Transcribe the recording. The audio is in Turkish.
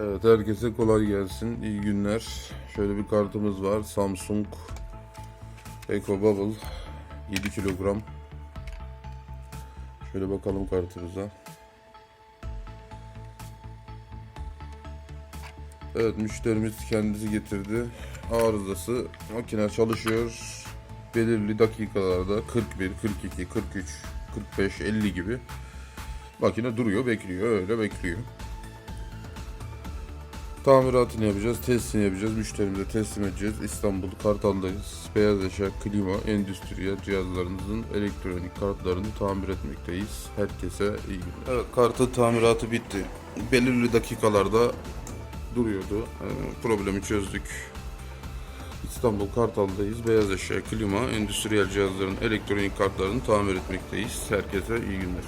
Evet herkese kolay gelsin. İyi günler. Şöyle bir kartımız var. Samsung Eco Bubble 7 kilogram. Şöyle bakalım kartımıza. Evet müşterimiz kendisi getirdi. Arızası makine çalışıyor. Belirli dakikalarda 41, 42, 43, 45, 50 gibi makine duruyor, bekliyor, öyle bekliyor. Tamiratını yapacağız, testini yapacağız, müşterimize teslim edeceğiz. İstanbul Kartal'dayız. Beyaz eşya, klima, endüstriyel cihazlarınızın elektronik kartlarını tamir etmekteyiz. Herkese iyi günler. Evet, kartın tamiratı bitti. Belirli dakikalarda duruyordu. Ee, problemi çözdük. İstanbul Kartal'dayız. Beyaz eşya, klima, endüstriyel cihazların elektronik kartlarını tamir etmekteyiz. Herkese iyi günler.